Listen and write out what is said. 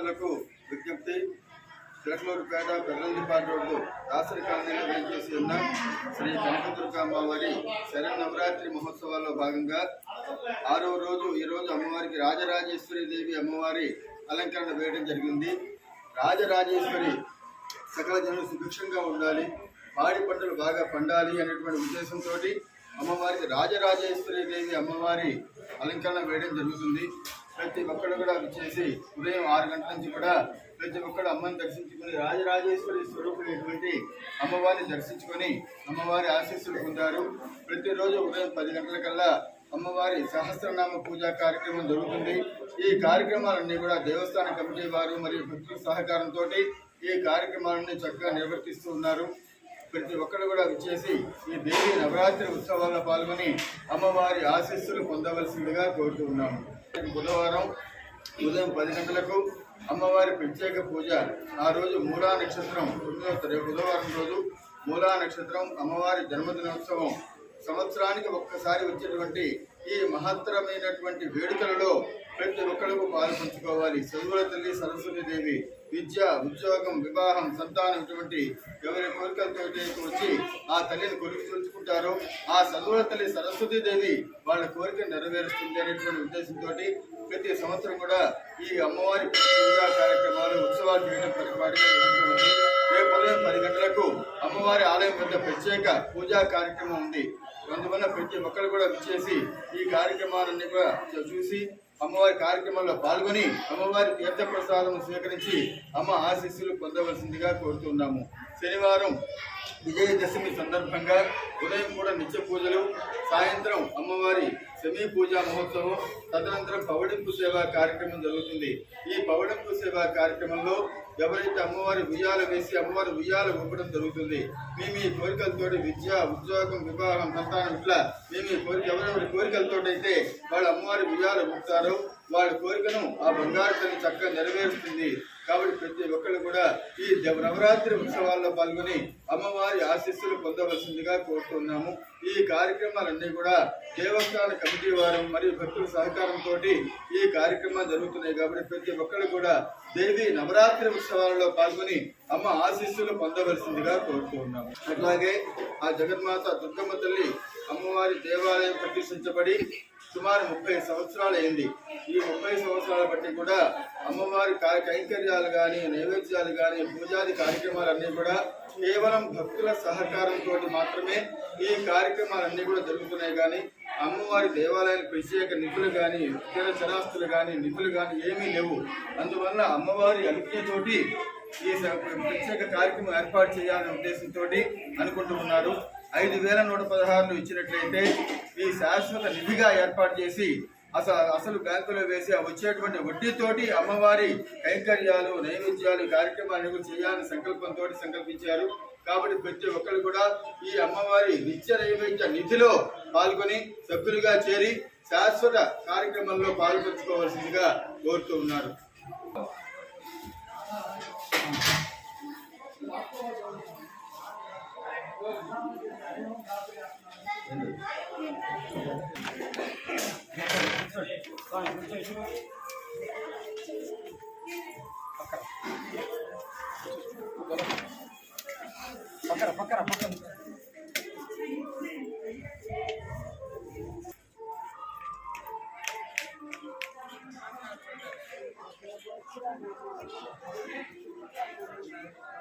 విజయ భక్తులకు విజ్ఞప్తి చిలకలూరుపేట పెర్లందిపాటి రోడ్డు దాసరి కాలనీలో వేయించేసి ఉన్న శ్రీ కనకదుర్గామ్మవారి శరన్నవరాత్రి మహోత్సవాల్లో భాగంగా ఆరో రోజు ఈరోజు అమ్మవారికి రాజరాజేశ్వరి దేవి అమ్మవారి అలంకరణ వేయడం జరిగింది. రాజరాజేశ్వరి సకల జనులు సుభిక్షంగా ఉండాలి పాడి పంటలు బాగా పండాలి అనేటువంటి ఉద్దేశంతో అమ్మవారికి రాజరాజేశ్వరి దేవి అమ్మవారి అలంకరణ వేయడం జరుగుతుంది. ప్రతి ఒక్కరు కూడా చేసి ఉదయం ఆరు గంటల నుంచి కూడా ప్రతి ఒక్కరు అమ్మని దర్శించుకుని రాజరాజేశ్వరి స్వరూపుడైనటువంటి అమ్మవారిని దర్శించుకొని అమ్మవారి ఆశీస్సులు పొందారు. ప్రతిరోజు ఉదయం పది గంటలకల్లా అమ్మవారి సహస్రనామ పూజా కార్యక్రమం జరుగుతుంది. ఈ కార్యక్రమాలన్నీ కూడా దేవస్థాన కమిటీ వారు మరియు భక్తుల సహకారంతో ఈ కార్యక్రమాలన్నీ చక్కగా నిర్వర్తిస్తూ ఉన్నారు. ప్రతి ఒక్కరు కూడా విచ్చేసి ఈ దేవి నవరాత్రి ఉత్సవాల్లో పాల్గొని అమ్మవారి ఆశీస్సులు పొందవలసిందిగా కోరుతున్నాము బుధవారం ఉదయం పది గంటలకు అమ్మవారి ప్రత్యేక పూజ. ఆ రోజు మూలా నక్షత్రం తొమ్మిదవ బుధవారం రోజు మూలా నక్షత్రం అమ్మవారి జన్మదినోత్సవం. సంవత్సరానికి ఒక్కసారి వచ్చేటువంటి ఈ మహత్తరమైనటువంటి వేడుకలలో ప్రతి ఒక్కరికి పాల్పంచుకోవాలి. చదువుల తల్లి సరస్వతి దేవి విద్య ఉద్యోగం వివాహం సంతానం ఇటువంటి ఎవరి కోరికలతో వచ్చి ఆ తల్లిని కొరికి తెలుసుకుంటారో ఆ చదువుల తల్లి సరస్వతి దేవి వాళ్ళ కోరిక నెరవేరుస్తుంది అనేటువంటి ఉద్దేశంతో ప్రతి సంవత్సరం కూడా ఈ అమ్మవారి పూజా కార్యక్రమాలు ఉత్సవాలు చేయడం పరిపాటిగా రేపు ఉదయం పది గంటలకు అమ్మవారి ఆలయం వద్ద ప్రత్యేక పూజా కార్యక్రమం ఉంది. అందువల్ల ప్రతి ఒక్కరు కూడా విచ్చేసి ఈ కార్యక్రమాలన్నీ కూడా చూసి అమ్మవారి కార్యక్రమంలో పాల్గొని అమ్మవారి తీర్థ ప్రసాదం స్వీకరించి అమ్మ ఆశీస్సులు పొందవలసిందిగా కోరుతున్నాము శనివారం విజయదశమి సందర్భంగా ఉదయం కూడా నిత్య పూజలు సాయంత్రం అమ్మవారి సెమీ పూజా మహోత్సవం తదనంతరం పవడింపు సేవా కార్యక్రమం జరుగుతుంది. ఈ పవడింపు సేవా కార్యక్రమంలో ఎవరైతే అమ్మవారి ఉయ్యాల వేసి అమ్మవారి ఉయ్యాల ఊపడం జరుగుతుంది మీ మీ కోరికలతోటి విద్య ఉద్యోగం వివాహం సంతానం ఇట్లా మీ మీ కోరిక ఎవరెవరి కోరికలతో అయితే వాళ్ళు అమ్మవారి ఉయ్యాల ఊపుతారో వాళ్ళ కోరికను ఆ బంగారు తల్లి చక్కగా నెరవేరుస్తుంది. కాబట్టి ప్రతి ఒక్కరు కూడా ఈ నవరాత్రి ఉత్సవాల్లో పాల్గొని అమ్మవారి ఆశీస్సులు పొందవలసిందిగా కోరుతున్నాము. ఈ కార్యక్రమాలన్నీ కూడా దేవస్థాన కమిటీ వారు మరియు భక్తుల సహకారంతో ఈ కార్యక్రమాలు జరుగుతున్నాయి కాబట్టి ప్రతి ఒక్కరు కూడా దేవి నవరాత్రి ఉత్సవాలలో పాల్గొని అమ్మ ఆశీస్సులు పొందవలసిందిగా కోరుతున్నాము. అట్లాగే ఆ జగన్మాత దుర్గమ్మ తల్లి అమ్మవారి దేవాలయం ప్రతిష్ఠించబడి సుమారు ముప్పై సంవత్సరాలు అయింది. ఈ ముప్పై సంవత్సరాల బట్టి కూడా అమ్మవారి కైంకర్యాలు కానీ నైవేద్యాలు కానీ పూజాది కార్యక్రమాలన్నీ కూడా కేవలం భక్తుల సహకారంతో మాత్రమే ఈ కార్యక్రమాలన్నీ కూడా జరుగుతున్నాయి కానీ అమ్మవారి దేవాలయాల ప్రత్యేక నిధులు కానీ ఇతర చరాస్తులు కానీ నిధులు కానీ ఏమీ లేవు. అందువల్ల అమ్మవారి అనుజ్ఞతోటి ఈ స- ప్రత్యేక కార్యక్రమం ఏర్పాటు చేయాలనే ఉద్దేశంతో అనుకుంటూ ఉన్నారు. ఐదు వేల నూట పదహారులు ఇచ్చినట్లయితే ఈ శాశ్వత నిధిగా ఏర్పాటు చేసి అసలు అసలు బ్యాంకులో వేసి వచ్చేటువంటి వడ్డీతోటి అమ్మవారి కైంకర్యాలు నైవేద్యాలు కార్యక్రమాలను చేయాలని సంకల్పంతో సంకల్పించారు. కాబట్టి ప్రతి ఒక్కరు కూడా ఈ అమ్మవారి నిత్య నైవేద్య నిధిలో పాల్గొని సభ్యులుగా చేరి శాశ్వత కార్యక్రమంలో పాల్పంచుకోవాల్సిందిగా కోరుతూ ఉన్నారు. పక్కన పక్కన పక్కన Thank